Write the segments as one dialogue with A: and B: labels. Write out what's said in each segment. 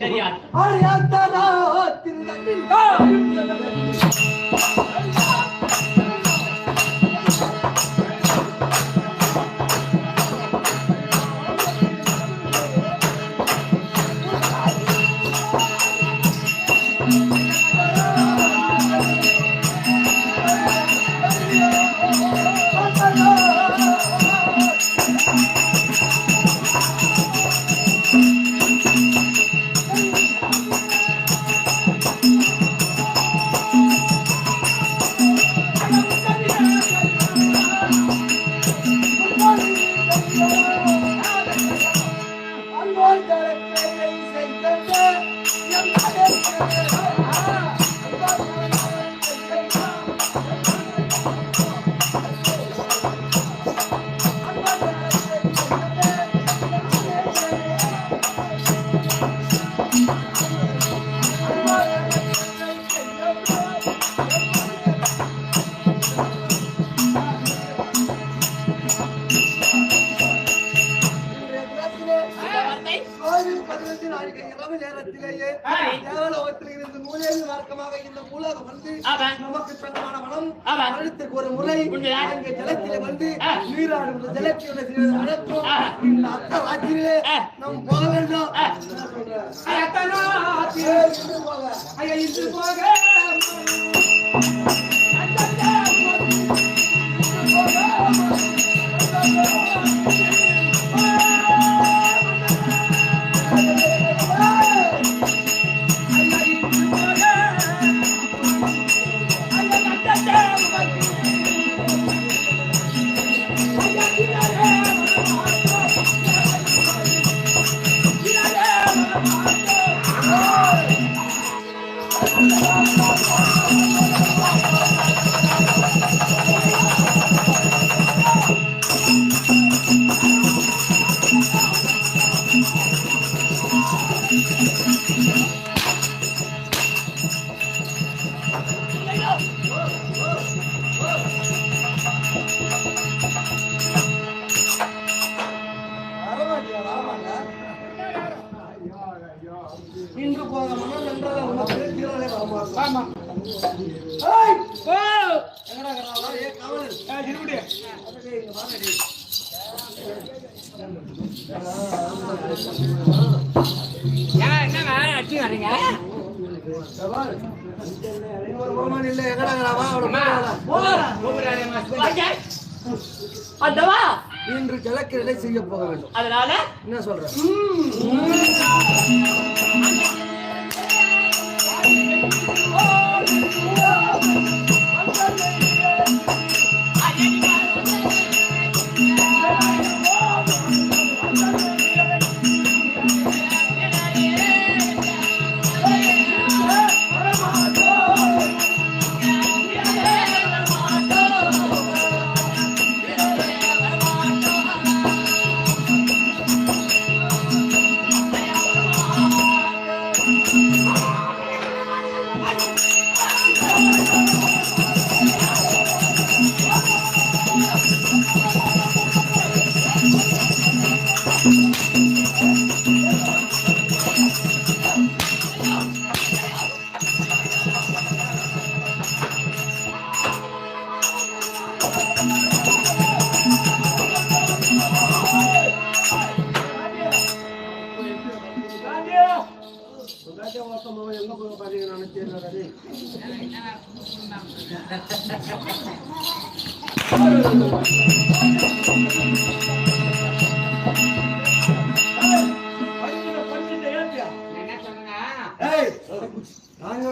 A: ശരിയാണ് അറിയാത്ത
B: ஆமா.
A: தேவலோகத்தில் இருந்து மூலேறு மார்க்கமாக இந்த மூலகம் வந்து. நமக்கு சொந்தமான வனம்
B: ஆமா.
A: வருடத்திற்கு ஒரு முறை. அங்கே ஜலத்திலே வந்து. நீராடும் ஜலத்தியோட
B: ஆ.
A: இந்த அத்த
B: ஆ.
A: நாம் போக வேண்டும்?
B: அத்தனா
A: போக
B: ஐயா இன்று போக
A: இன்று போக நன்றாக உனக்கு வரமாட்டோம்.
B: ஆமா
A: ஏய்!
B: ஓ
A: எங்கடா இங்க
B: என்னங்க அடிச்சு வரீங்க
A: இங்க பாரு. இன்னொரு இல்ல, எங்கடா
B: அந்தவா
A: இன்று ஜலக்கிரடை செய்ய போக வேண்டும்
B: அதனால
A: என்ன சொல்ற Oh, எங்க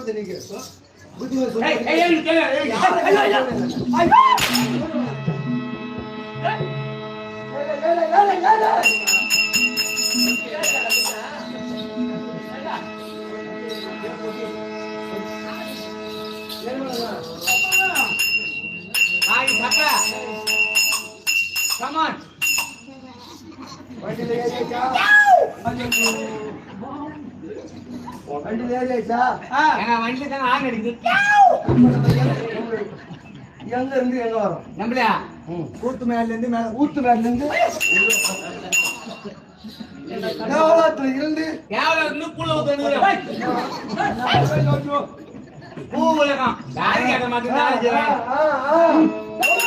A: நீங்க
B: சக்கா கம் ஆன்
A: வண்டியில ஏறியாச்சா வண்டியில ஏறியாச்சா
B: வண்டில தான் ஆன் அடிக்குது
A: எங்க இருந்து எங்க வரும்
B: நம்மளா
A: ஊத்து மேல இருந்து மேல ஊத்து மேல இருந்து.
B: பூ உலகம் யாரும் கேட்க மாட்டேங்கிறாங்க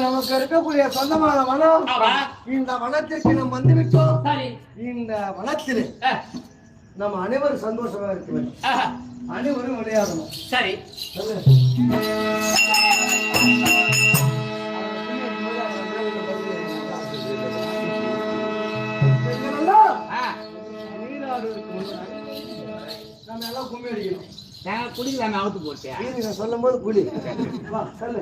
A: நமக்கு இருக்கக்கூடிய சொந்தமான
B: ஆமா.
A: இந்த வனத்திற்கு நாம் வந்துவிட்டோம்.
B: சரி.
A: இந்த வனத்தில் நம்ம அனைவரும் சந்தோஷமா இருக்க வேண்டும். அனைவரும் விளையாடணும்.
B: சரி.
A: நம்ம எல்லாம் கும்மி அடிக்கணும்
B: நான் குடிக்கலாம அவுத்து
A: நான் சொல்லும் போது வா சொல்லு.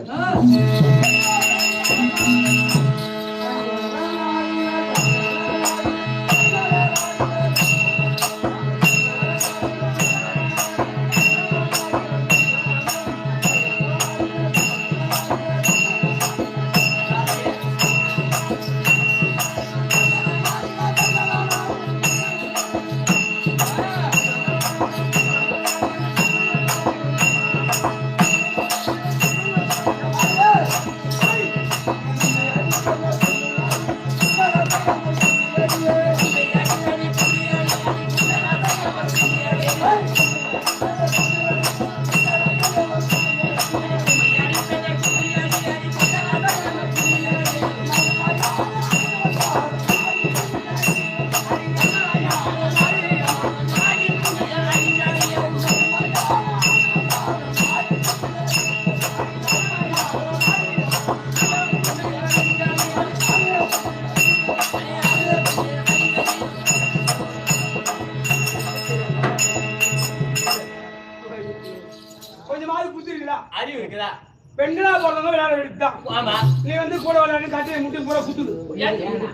C: கூட விளையாடு கட்டிய முட்டையும் பூரா குத்துது.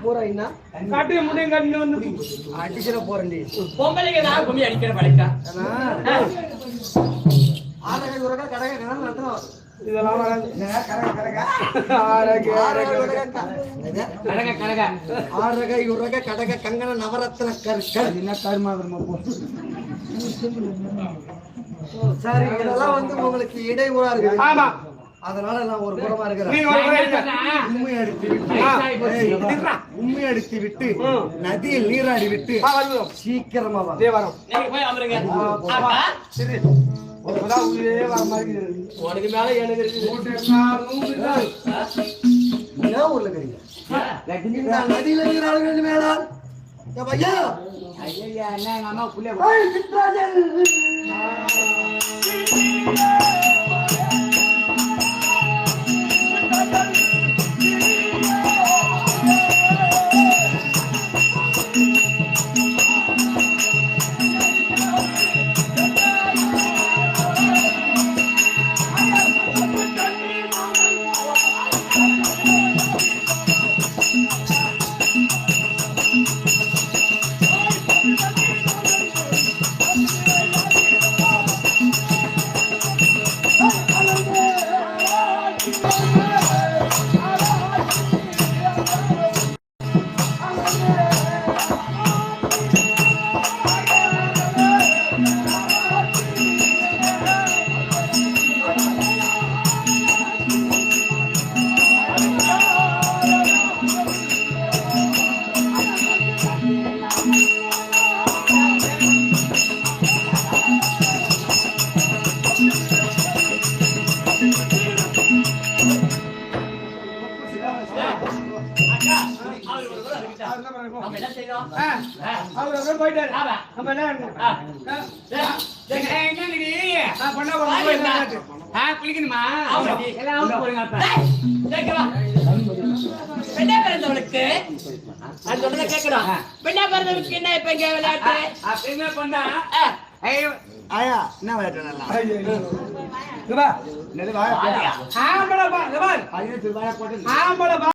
A: பூரா என்ன
C: கட்டிய முட்டையும் கட்டி வந்து.
A: அடிச்சிட போறேன்டி.
B: பொம்பளைங்க தான் கும்மி அடிக்கிற பழக்கம்?
A: ஏன்னா, ஆரகை உரகா கடகை கணம் நடத்தணும்
C: இதெல்லாம்
A: ஆரகை. உரகா ஆரகை கடக கங்கண நவரத்ன கற்கள்
C: என்ன கருமாதிரமா போ.
A: சரி இதெல்லாம் வந்து உங்களுக்கு இடையூறா இருக்கு.
C: ஆமா.
A: அதனால நான் ஒரு புறமா
C: நீ
A: இருக்கிறேன்? உண்மை அடித்து விட்டு. உண்மை அடித்து விட்டு. நதியில் நீராடி விட்டு. சீக்கிரமா.
B: உனக்கு மேல எனக்கு
A: ஊர்ல இருக்கிறீங்க? நதியில நீராட வேண்டும் மேலால்
B: ஐயா என்ன எங்க அம்மா புள்ளைய
C: அவர் போயிட்டாரு.
B: ஆமா.
C: நம்ம
B: என்ன என்ன? குளிக்கணுமா?
D: பெண்ணா பிறந்தவளுக்கு? நான் சொல்றதை கேட்கணும். பெண்ணா பிறந்தவளுக்கு என்ன இப்ப இங்க விளையாட்டு?
B: அப்படின்னு பண்ணா,
C: ஆயா என்ன விளையாட்டு நல்லா.
B: ஆம்பளை ஆம்பளை பா-